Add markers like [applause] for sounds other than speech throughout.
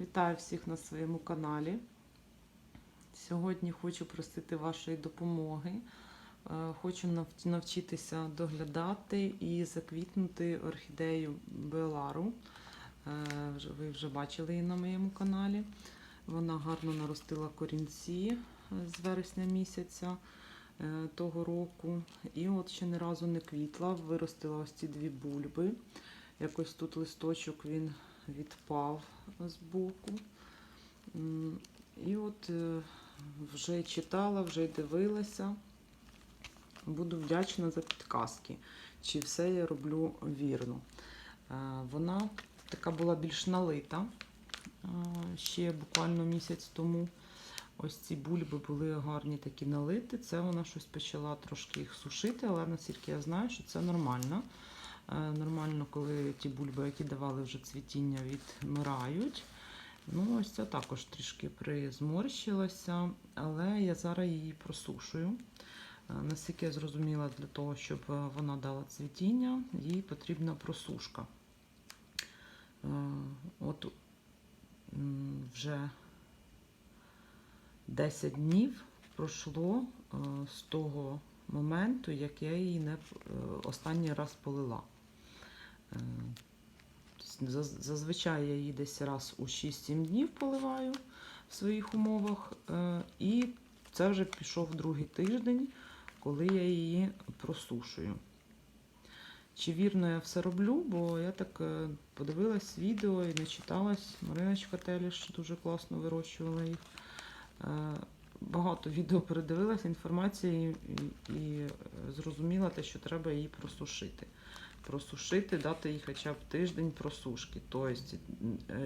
Вітаю всіх на своєму каналі. Сьогодні хочу просити вашої допомоги. Е, Хочу навчитися доглядати і заквітнути орхідею Белару. Е, Ви вже бачили її на моєму каналі. Вона гарно наростила корінці е, з вересня місяця того року. І от ще ні разу не квітла, виростила ось ці дві бульби. Якось тут листочок він відпав з боку. І от е, вже читала, вже дивилася. Буду вдячна за підказки, чи все я роблю вірно. Е, Вона така була більш налита е, ще буквально місяць тому. Ось ці бульби були гарні такі налиті. Це вона щось почала трошки їх сушити, але наскільки я знаю, що це нормально. Е, Нормально, коли ті бульби, які давали вже цвітіння, відмирають. Ну, ось це також трішки призморщилася, але я зараз її просушую. Е, Наскільки я зрозуміла, для того, щоб е, вона дала цвітіння, їй потрібна просушка. От вже 10 днів пройшло з того моменту, як я її не останній раз полила. Е, заз- Зазвичай я її десь раз у 6-7 днів поливаю в своїх умовах. е, І це вже пішов другий тиждень, коли я її просушую. Чи вірно я все роблю, бо я так е, подивилась відео і начиталась. Мариночка Теліш дуже класно вирощувала їх. Е, Багато відео передивилася інформації і, зрозуміла те, що треба її просушити. Просушити, дати їй хоча б тиждень просушки. Тобто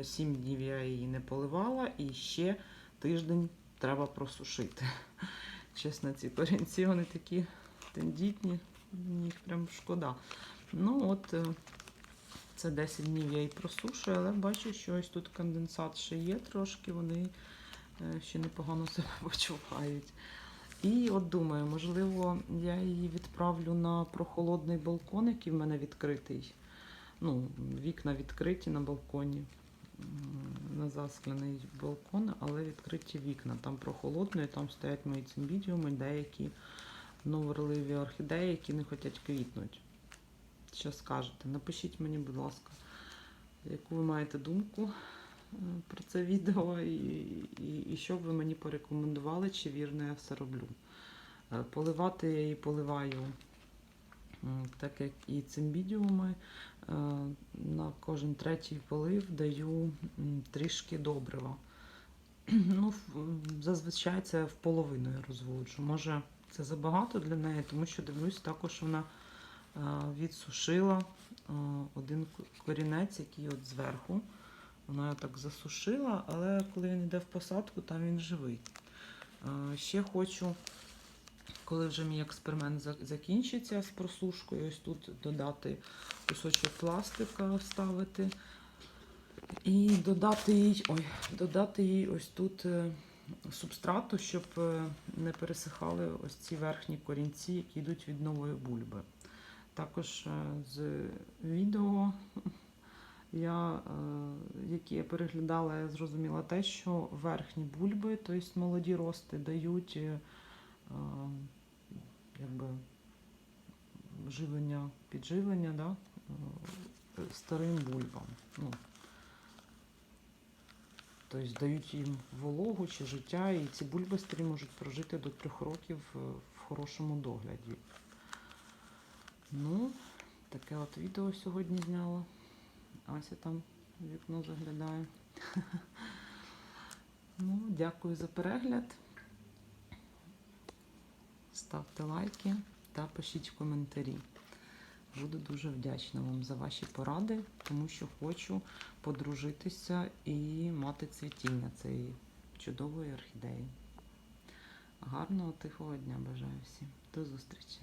7 днів я її не поливала і ще тиждень треба просушити. [laughs] Чесно, ці корінці вони такі тендітні, їх прям шкода. Ну от е, це 10 днів я її просушую, але бачу, що ось тут конденсат ще є трошки, вони е, ще непогано себе [laughs] почувають. І от думаю, можливо, я її відправлю на прохолодний балкон, який в мене відкритий. Ну, вікна відкриті на балконі, на засклений балкон, але відкриті вікна. Там прохолодно, і там стоять мої цимбідіуми, деякі новорливі орхідеї, які не хочуть квітнути. Що скажете? Напишіть мені, будь ласка, яку ви маєте думку про це відео, і, і, і що б ви мені порекомендували, чи вірно я все роблю. Е, Поливати я її поливаю, так як і цимбідіуми. Е, На кожен третій полив даю трішки добрива. [clears throat] Ну, зазвичай це в половину я розводжу. Може, це забагато для неї, тому що дивлюсь, також вона е, відсушила один корінець, який от зверху. Вона його так засушила, але коли він йде в посадку, там він живий. Ще хочу, коли вже мій експеримент закінчиться з просушкою, ось тут додати кусочок пластика, вставити. І додати їй, ой, додати їй ось тут е, субстрату, щоб е, не пересихали ось ці верхні корінці, які йдуть від нової бульби. Також е, з відео, я, е, які я переглядала, я зрозуміла те, що верхні бульби, тобто молоді рости, дають е, е, якби, живлення, підживлення да, старим бульбам. Ну, Тобто дають їм вологу чи життя, і ці бульби старі можуть прожити до трьох років в хорошому догляді. Ну, таке от відео сьогодні зняла. Ася там в вікно заглядає. [laughs] Ну, дякую за перегляд. Ставте лайки та пишіть коментарі. Буду дуже вдячна вам за ваші поради, тому що хочу подружитися і мати цвітіння цієї чудової орхідеї. Гарного тихого дня бажаю всім. До зустрічі!